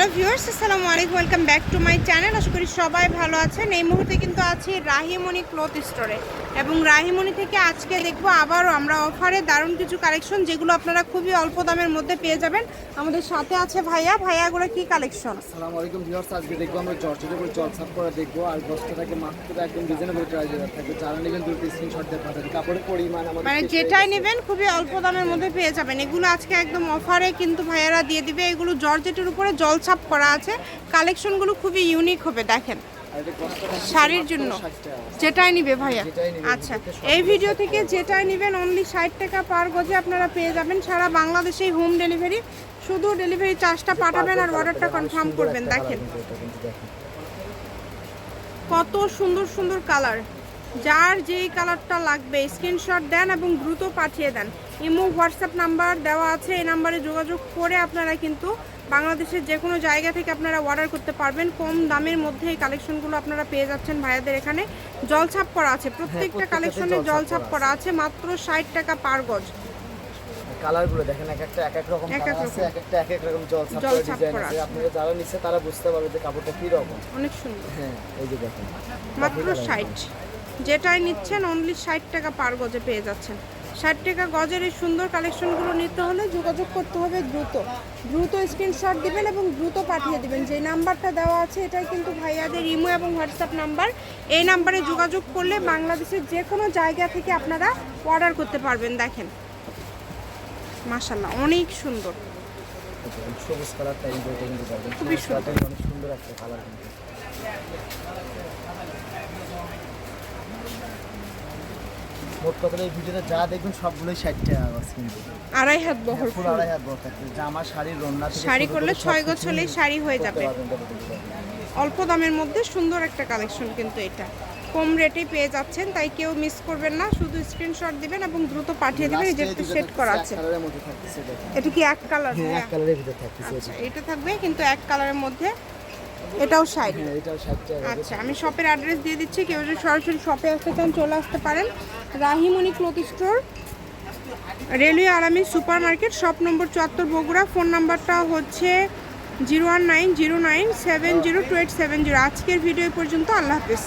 Hello viewers, আসসালামু আলাইকুম, welcome back to my channel. আশা করি সবাই ভালো আছেন। এই মুহূর্তে কিন্তু আছি রাহিমনি ক্লথ স্টোরে। এবং রাহিমণি থেকে আজকে দেখব আবারও আমরা অফারে দারুণ কিছু কালেকশন যেগুলো আপনারা খুবই অল্প দামের মধ্যে পেয়ে যাবেন। আমাদের সাথে আছে ভাইয়া। ভাইয়াগুলো কি কালেকশন? আসসালামু আলাইকুম ভিউয়ার্স আজকে দেখব আমরা জর্জের উপর জল সাফ করে দেখব আর বস্তাটাকে মাত্র একদম রিজনেবল প্রাইসে থাকবে। যারা নেবেন দুটো স্ক্রিনশট দিয়ে পাঠাবেন। কাপড়ের পরিমাণ আমাদের মানে যেটাই নেবেন খুবই অল্প দামের মধ্যে পেয়ে যাবেন। এগুলো আজকে একদম অফারে কিন্তু ভাইয়ারা দিয়ে দিবে। এগুলো জর্জেটের উপরে জলছাপ করা আছে। কালেকশনগুলো খুবই ইউনিক হবে দেখেন। শাড়ির জন্য? যেটাই নিবে ভাইয়া। আচ্ছা এই ভিডিও থেকে যেটাই নেবেন অনলি ষাট টাকা পার গজে আপনারা পেয়ে যাবেন সারা বাংলাদেশেই হোম ডেলিভারি শুধু ডেলিভারি চার্জটা পাঠাবেন আর অর্ডারটা কনফার্ম করবেন, দেখেন। কত সুন্দর সুন্দর কালার যার যেই কালারটা লাগবে স্ক্রিনশট দেন এবং দ্রুত পাঠিয়ে দেন। ইমো হোয়াটসঅ্যাপ নাম্বার দেওয়া আছে এই নাম্বারে যোগাযোগ করে আপনারা কিন্তু বাংলাদেশের যে কোনো জায়গা থেকে আপনারা অর্ডার করতে পারবেন। কম দামের মধ্যে এই কালেকশনগুলো আপনারা পেয়ে যাচ্ছেন ভাইয়াদের এখানে। জলছাপ করা আছে প্রত্যেকটা কালেকশনে জলছাপ করা আছে। মাত্র ষাট টাকা পার গজ। কালারগুলো দেখেন এক একটা এক এক রকম এক এক কালার আছে এক একটা এক এক রকম জল সাফ জল করে ছাপ ডিজাইন আছে। আছে। আপনারা যারা নিচ্ছে তারা বুঝতে পারবে যে কাপড়টা কি রকম অনেক সুন্দর। হ্যাঁ এই যে দেখেন। মাত্র ষাট। যেটাই নিচ্ছেন অনলি ষাট টাকা পার গজে পেয়ে যাচ্ছেন। ষাট টাকা গজের এই সুন্দর কালেকশনগুলো নিতে হলে যোগাযোগ করতে হবে দ্রুত। দ্রুত স্ক্রিনশট দিবেন এবং দ্রুত পাঠিয়ে দিবেন। যে নাম্বারটা দেওয়া আছে, এটাই কিন্তু ভাইয়াদের ইমো এবং হোয়াটসঅ্যাপ নাম্বার। এই নাম্বারে যোগাযোগ করলে বাংলাদেশের যে কোনো জায়গা থেকে আপনারা অর্ডার করতে পারবেন, দেখেন। মাশাল্লাহ অনেক সুন্দর। খুবই কালারটা অনেক সুন্দর একটা কালার কিন্তু। মোট কথা এই ভিডিওতে যা দেখবেন সবগুলোই ষাট টাকা গজ কিন্তু আড়াই হাত বহর ফুল ফুল। আড়াই হাত থাকবে। জামা শাড়ির রন্না শাড়ি করলে ছয় গজ হলেই শাড়ি হয়ে যাবে। অল্প দামের মধ্যে সুন্দর একটা কালেকশন কিন্তু এটা। কম রেটে পেয়ে যাচ্ছেন তাই কেউ মিস করবেন না। শুধু স্ক্রিনশট দিবেন এবং দ্রুত পাঠিয়ে দেবেন। এই যে একটু সেট করা আছে। এটা কি এক কালার হ্যাঁ এক কালারের ভিতরে থাকতেছে আচ্ছা এটা। থাকবে কিন্তু এক কালারের মধ্যে এটাও সাইড হ্যাঁ ষাট আচ্ছা আমি শপের অ্যাড্রেস দিয়ে দিচ্ছি কেউ যদি সরাসরি শপে আসতে চান চলে আসতে পারেন। রাহিমণি ক্লথ স্টোর রেলওয়ে আরামি সুপার মার্কেট শপ নম্বর চুয়াত্তর বগুড়া ফোন নাম্বারটা হচ্ছে zero one nine zero nine seven zero two eight seven zero আজকের ভিডিও পর্যন্ত আল্লাহ হাফিজ।